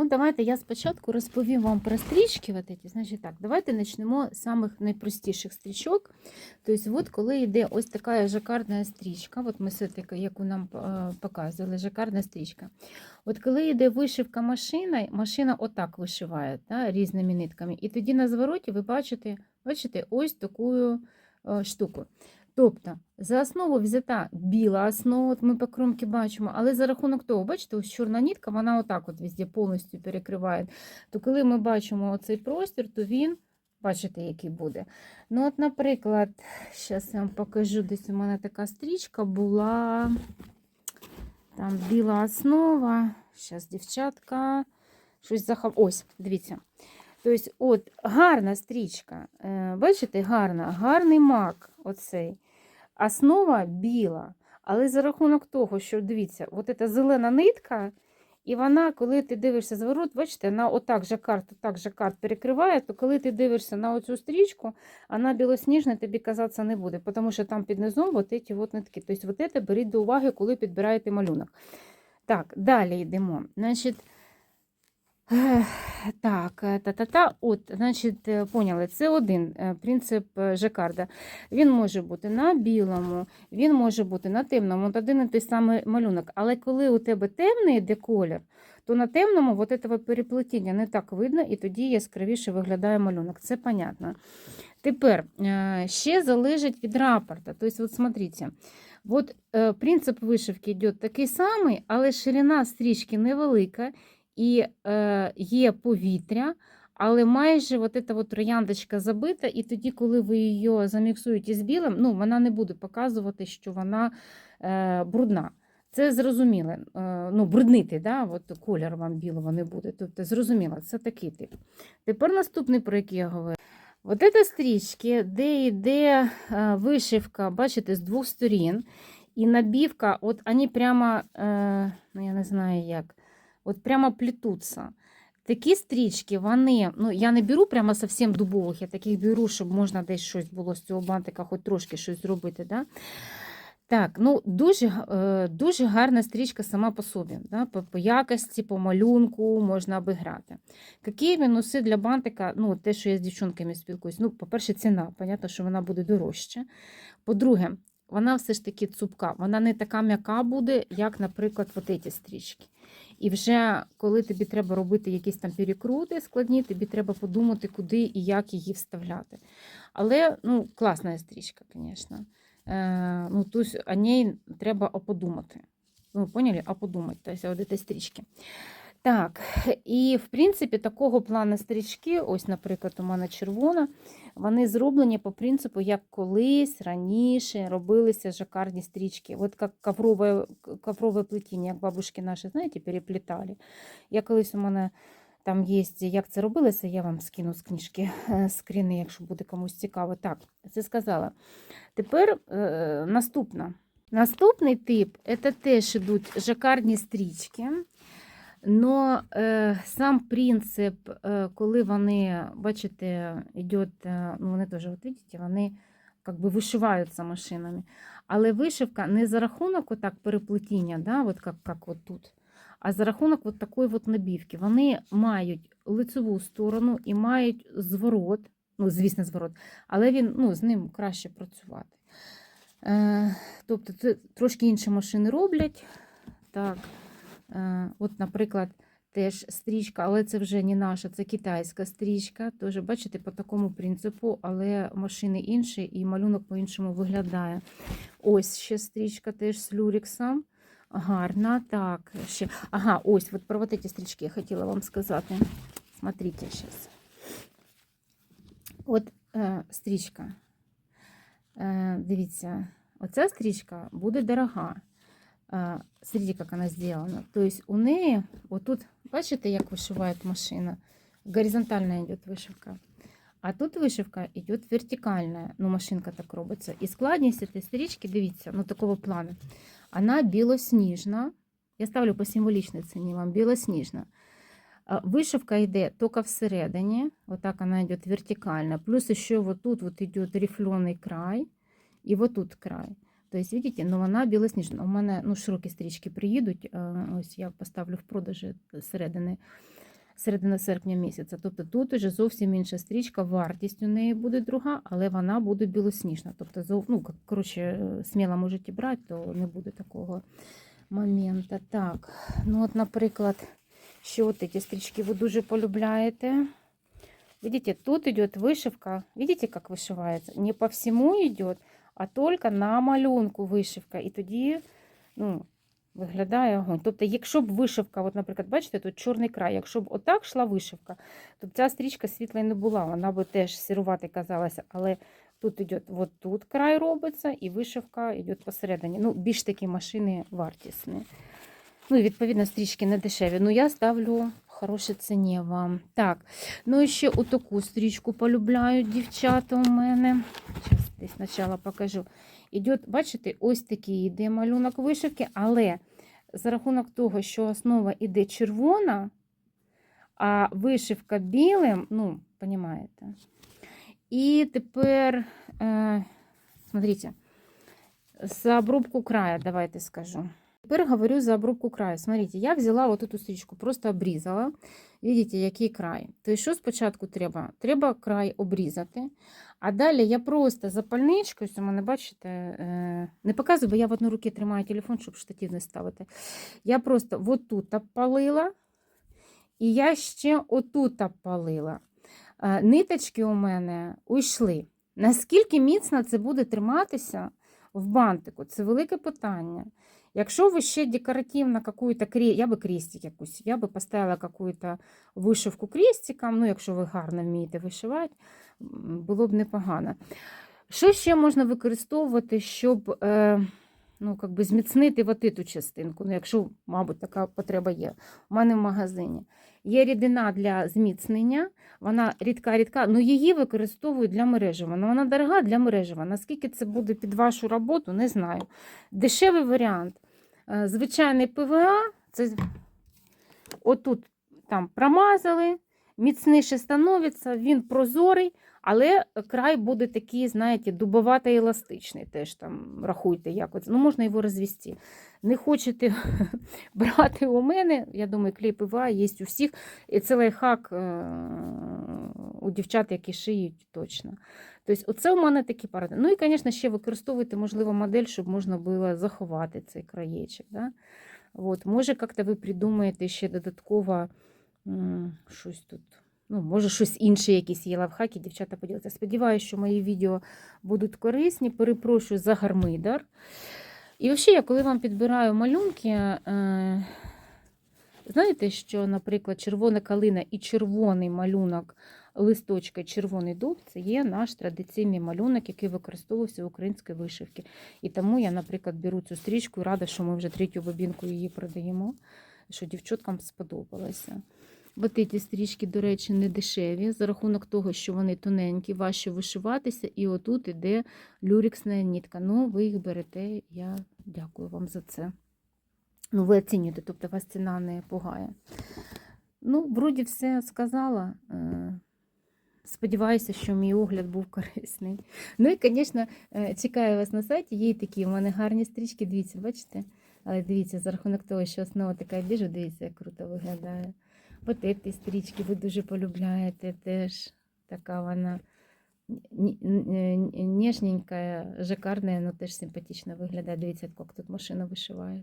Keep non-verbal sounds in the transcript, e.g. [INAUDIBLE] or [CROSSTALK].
Ну, давайте я спочатку розповім вам про стрічки. Вот эти. Значить так, давайте почнемо з самих найпростіших стрічок. Тобто, от коли йде ось така жакардна стрічка, от ми все таки, яку нам е, показували, жакардна стрічка. От коли йде вишивка машина, машина отак вишиває да, різними нитками. І тоді на звороті ви бачите, бачите ось таку е, штуку. Тобто за основу взята біла основа, от ми по кромці бачимо, але за рахунок того, бачите, ось чорна нітка, вона отак от везде повністю перекриває. То коли ми бачимо оцей простір, то він, бачите, який буде. Ну, от, наприклад, зараз я вам покажу, десь у мене така стрічка була. Там біла основа. Зараз, дівчатка, щось захав. Ось, дивіться. Тобто, от гарна стрічка. Е, Бачите, гарна, гарний мак. Оцей. Основа біла. Але за рахунок того, що дивіться, от ця зелена нитка, і вона, коли ти дивишся зворот, бачите, вона отак жакард, отак жакард перекриває, то коли ти дивишся на оцю стрічку, вона білосніжна тобі казатися не буде, тому що там під низом от ці от нитки. Тобто, от це беріть до уваги, коли підбираєте малюнок. Так, далі йдемо. Значить, так, е, та-та-та, от, значить, е, поняли, це один е, принцип жакарда. Він може бути на білому, він може бути на темному, от один і той самий малюнок. Але коли у тебе темний йде колір, то на темному от этого переплетіння не так видно, і тоді яскравіше виглядає малюнок. Це понятно. Тепер ще залежить від рапорта. Тобто, от смотрите, от принцип вишивки йде такий самий, але ширина стрічки невелика і е, є повітря. Але майже от эта от трояндочка забита, і тоді, коли ви її заміксуєте з білим, ну, вона не буде показувати, що вона е, брудна. Це зрозуміло. Е, ну, бруднити, да? от колір вам білого не буде. Тобто, зрозуміло, це такий тип. Тепер наступний, про який я говорю. От це стрічки, де йде е, вишивка, бачите, з двох сторін. І набівка, от вони прямо, е, ну я не знаю як, от прямо плетуться. Такі стрічки, вони, ну я не беру прямо зовсім дубових, я таких беру, щоб можна десь щось було з цього бантика, хоч трошки щось зробити. Да? Так, ну дуже, е, дуже гарна стрічка сама по собі. Да? По, по якості, по малюнку можна обіграти. Які мінуси для бантика? Ну, те, що я з дівчонками спілкуюсь. Ну, по-перше, ціна, понятно, що вона буде дорожча. По-друге, вона все ж таки цупка, вона не така м'яка буде, як, наприклад, от ці стрічки. І вже коли тобі треба робити якісь там перекрути складні, тобі треба подумати, куди і як її вставляти. Але ну, класна стрічка, звісно. Е, ну, Тобто о ній треба подумати. Ну, поняли? А подумати, тобто от ці стрічки. Так, і в принципі, такого плану стрічки, ось, наприклад, у мене червона, вони зроблені по принципу, як колись раніше робилися жакарні стрічки. От як коврове, коврове плетіння, як бабушки наші, знаєте, переплітали. Я колись у мене там є, як це робилося, я вам скину з книжки е, скріни, якщо буде комусь цікаво. Так, це сказала. Тепер е, наступна. Наступний тип це теж ідуть жакарні стрічки. Но е, сам принцип, е, коли вони, бачите, йде, ну вони теж, от бачите, вони как би вишиваються машинами. Але вишивка не за рахунок отак переплетіння, да, от як, як от тут, а за рахунок от такої от набівки. Вони мають лицеву сторону і мають зворот, ну, звісно, зворот, але він, ну, з ним краще працювати. Е, тобто це трошки інші машини роблять. Так. Е, От, наприклад, теж стрічка, але це вже не наша, це китайська стрічка. Тож, бачите, по такому принципу, але машини інші і малюнок по-іншому виглядає. Ось ще стрічка теж з люріксом. Гарна. Так, ще. Ага, ось от про вот стрічки я хотіла вам сказати. Смотрите зараз. От е, стрічка. Е, дивіться, оця стрічка буде дорога. А, Смотрите, как она сделана. То есть у неї, отут, бачите, як вишиває машина? Горизонтальна йде вишивка. А тут вишивка йде вертикальна. Ну, машинка так робиться. І складність цієї стрічки, дивіться, ну такого плану. Вона білосніжна. Я ставлю по символічній ціні вам білосніжна. А Вишивка йде тільки всередині, отак вона йде вертикально. Плюс ще вот тут вот йде рифлений край, і вот тут Край. Тобто, видите, ну вона білосніжна. У мене ну, широкі стрічки приїдуть. Ось я поставлю в продажі зсередини. середина серпня місяця. Тобто тут уже зовсім інша стрічка, вартість у неї буде друга, але вона буде білосніжна. Тобто, ну, коротше, е, сміло можете брати, то не буде такого моменту. Так, ну от, наприклад, що ці стрічки ви дуже полюбляєте. Видите, тут идет вышивка. Видите, как вышивается? Не по всему идет, а только на малюнку вишивка. І тоді, ну, виглядає огонь. Тобто, якщо б вишивка, от, наприклад, бачите, тут чорний край, якщо б отак йшла вишивка, то б ця стрічка світла й не була. Вона би теж сірувати казалася, але тут йде, от тут край робиться, і вишивка йде посередині. Ну, більш такі машини вартісні. Ну, і відповідно, стрічки не дешеві. Ну, я ставлю в хорошій ціні вам. Так, ну і ще отаку стрічку полюбляють дівчата у мене. Зараз десь спочатку покажу. Ідет, бачите, ось такий йде малюнок вишивки, але за рахунок того, що основа йде червона, а вишивка білим, ну, розумієте. І тепер, е, за обробку краю, давайте скажу. Тепер говорю за обрубку краю. Смотрите, я взяла вот эту стрічку, просто обрізала. Видите, який край. То що спочатку треба? Треба край обрізати. А далі я просто запальничкою, у мене, бачите, е, не показую, бо я в одній руці тримаю телефон, щоб штатив не ставити. Я просто вот тут обпалила, і я ще отут обпалила. Е, Ниточки у мене уйшли. Наскільки міцно це буде триматися в бантику? Це велике питання. Якщо ви ще декоративно какую-то я би крестик якусь, я би поставила какую-то вишивку крестиком, ну, якщо ви гарно вмієте вишивати, було б непогано. Що ще можна використовувати, щоб е, ну, зміцнити от цю частинку, ну, якщо, мабуть, така потреба є. У мене в магазині. Є рідина для зміцнення, вона рідка-рідка, ну її використовують для мережева. Ну, вона дорога для мережева. Наскільки це буде під вашу роботу, не знаю. Дешевий варіант. Е, Звичайний ПВА, це отут там промазали, міцніше становиться, він прозорий, але край буде такий, знаєте, дубовато еластичний. Теж там рахуйте якось. Ну, можна його розвести. Не хочете [LAUGHS] брати у мене, я думаю, клей ПВА є у всіх. І це лайфхак е, у дівчат, які шиють точно. Тобто, оце у мене такі паради. Ну і, звісно, ще використовуйте, можливо, модель, щоб можна було заховати цей краєчок. Да? От, може, як-то ви придумаєте ще додатково щось тут. Ну, може, щось інше, якісь є лавхаки, дівчата поділиться. Сподіваюся, що мої відео будуть корисні. Перепрошую за гармидар. І взагалі, я коли вам підбираю малюнки, е, знаєте, що, наприклад, червона калина і червоний малюнок листочка червоний дуб це є наш традиційний малюнок, який використовувався в українській вишивці. І тому я, наприклад, беру цю стрічку і рада, що ми вже третю бобінку її продаємо, що дівчаткам сподобалося. Ці стрічки, до речі, не дешеві, за рахунок того, що вони тоненькі, важче вишиватися, і отут іде люрексна нітка. Ну, ви їх берете, я дякую вам за це. Ну, ви оцінюєте, тобто вас ціна не пугає. Ну, вроді все сказала. Е, Сподіваюся, що мій огляд був корисний. Ну і, звісно, е, чекаю вас на сайті. Є такі у мене гарні стрічки, дивіться, бачите? Але дивіться, за рахунок того, що основа така біжу, дивіться, як круто виглядає. От ці стрічки ви дуже полюбляєте теж. Така вона ні- ні- ніжненька, жакарна, але теж симпатично виглядає. Дивіться, як тут машина вишиває.